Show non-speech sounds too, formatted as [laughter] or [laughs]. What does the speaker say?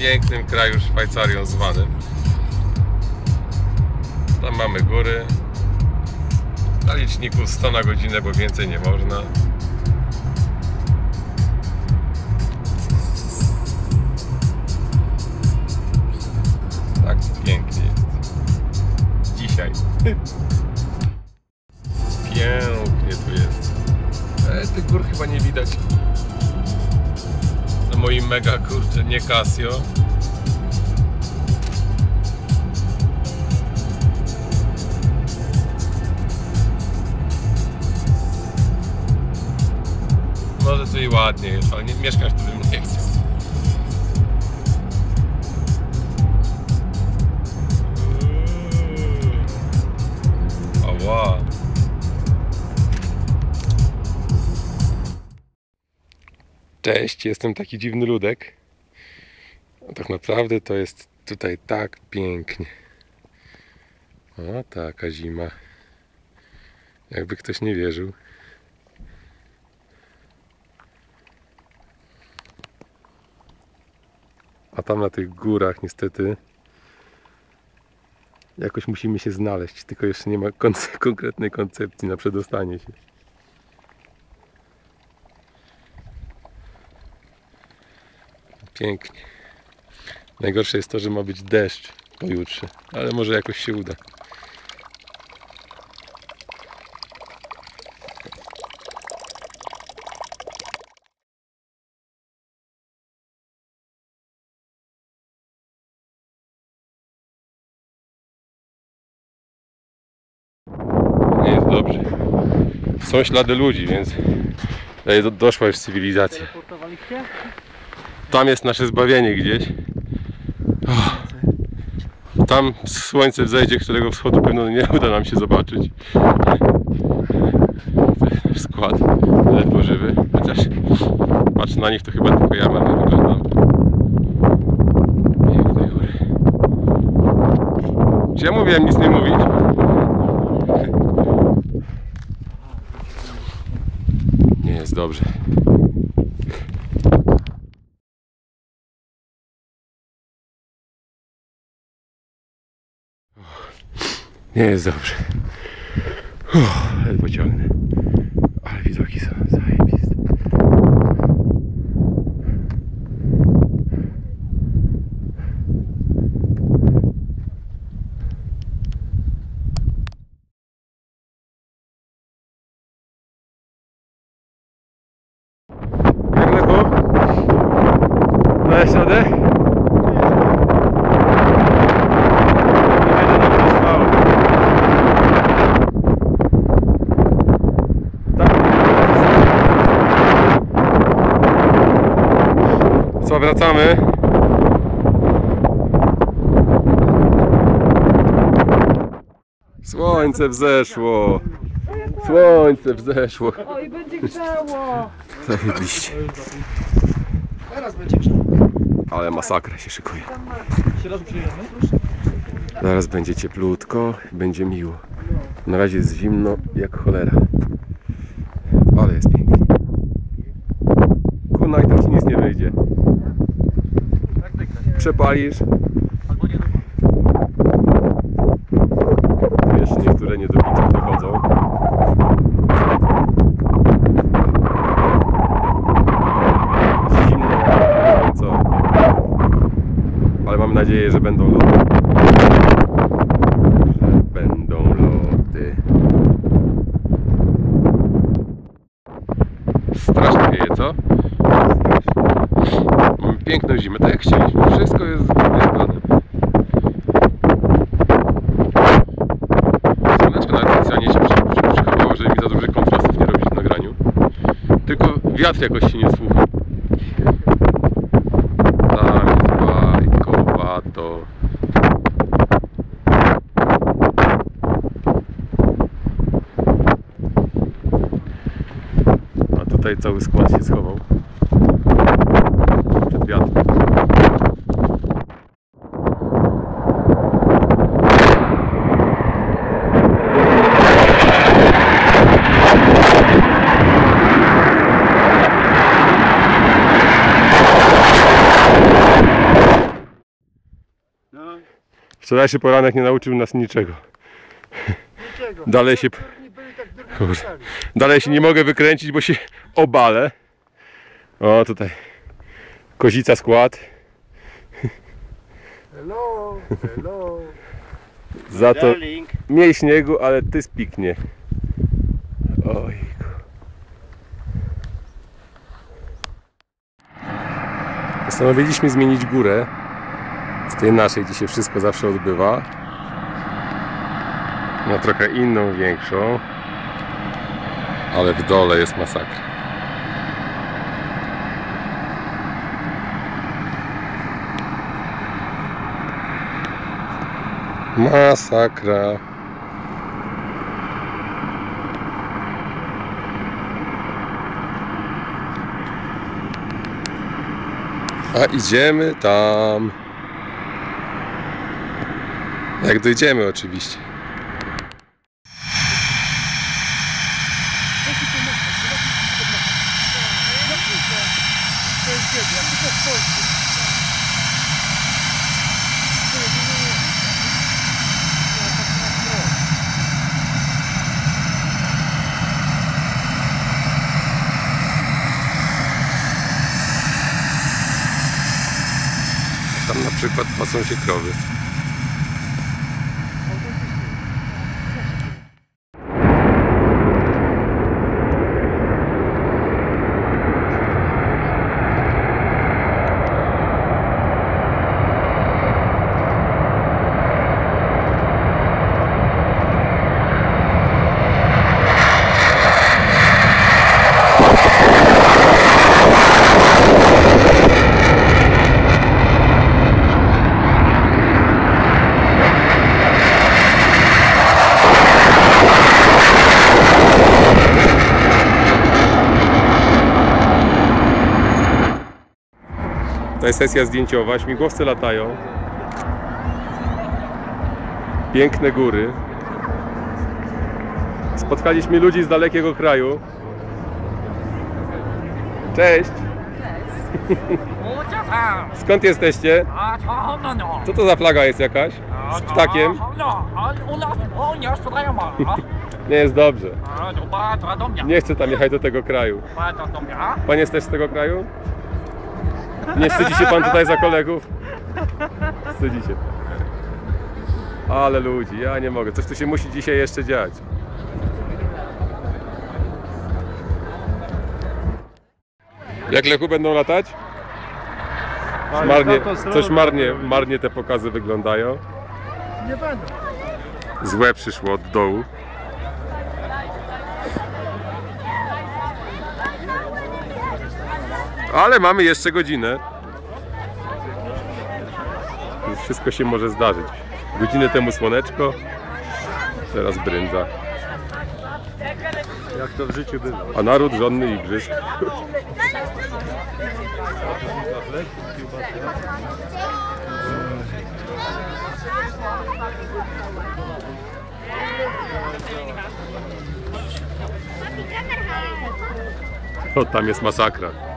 Pięknym kraju Szwajcarią zwanym. Tam mamy góry. Na liczniku 100 na godzinę, bo więcej nie można. Tak pięknie jest. Dzisiaj. [laughs] Pięknie tu jest. E, tych gór chyba nie widać. Moim mega kurczę, nie Casio. Może tu i ładnie jest, ale nie, mieszkać tu bym nie chciał. Ała. Cześć, jestem taki dziwny ludek. A tak naprawdę to jest tutaj tak pięknie. O, taka zima. Jakby ktoś nie wierzył. A tam na tych górach niestety jakoś musimy się znaleźć, tylko jeszcze nie ma [laughs] kon konkretnej koncepcji na przedostanie się. Pięknie. Najgorsze jest to, że ma być deszcz pojutrze, ale może jakoś się uda. Nie jest dobrze. Są ślady ludzi, więc doszła już cywilizacja. Tam jest nasze zbawienie gdzieś. Tam słońce wzejdzie, którego wschodu pewno nie uda nam się zobaczyć. Skład ledwo żywy. Chociaż patrz na nich, to chyba tylko ja marnie wyglądam. Piękne góry. Czy ja mówiłem nic nie mówić? [laughs] Nie jest dobrze. Nie jest dobrze. Uff, ledwo ciągnę. Ale widoki są zajebiste. Jak lewo? Dałeś radę? Niewiele nam zostało. Tak. Co, wracamy? Słońce wzeszło. Słońce wzeszło. Oj, będzie grzało! Zajebiście. Teraz będzie grzało. Ale masakra się szykuje. Zaraz będzie cieplutko, będzie miło. Na razie jest zimno jak cholera. Ale jest pięknie. Kuna i tak ci nic nie wyjdzie. Przepalisz. Albo nie Tu Jeszcze niektóre niedobicia dochodzą. Zimno, co. Ale mam nadzieję, że będą lody. Że będą lody. Strasznie wieje, co? Mamy piękną zimę, tak jak chcieliśmy. Wszystko jest zgodne. Słoneczko nawet specjalnie się przy- przy- przychowało, żeby mi za dużych kontrastów nie robić w nagraniu. Tylko wiatr jakoś się nie słucha. Tak. A tutaj cały skład się schował. Wczorajszy poranek nie nauczył nas niczego. Niczego. Dalej się, tak dalej się nie mogę wykręcić, bo się obalę. O, tutaj kozica skład. Hello, hello. Za to mniej śniegu, ale ty spiknie. Ojku. Postanowiliśmy zmienić górę tej naszej, gdzie się wszystko zawsze odbywa na trochę inną, większą, ale w dole jest masakra. Masakra. A idziemy tam. Jak dojdziemy oczywiście. Tam na przykład pasą się krowy. Sesja zdjęciowa, śmigłowce latają. Piękne góry. Spotkaliśmy ludzi z dalekiego kraju. Cześć! [laughs] Skąd jesteście? Co to za flaga jest jakaś? Z ptakiem? [laughs] Nie jest dobrze. Nie chcę tam jechać do tego kraju. Pan jest też z tego kraju? Nie wstydzi się pan tutaj za kolegów? Wstydzi się. Ale ludzi, ja nie mogę. Coś tu się musi dzisiaj jeszcze dziać. Jak lechu będą latać? Marnie, coś marnie, marnie te pokazy wyglądają. Nie będę. Złe przyszło od dołu. Ale mamy jeszcze godzinę. Wszystko się może zdarzyć. Godzinę temu słoneczko, teraz brędza. Jak to w życiu bywa? A naród żonny igrzysk. O, tam jest masakra.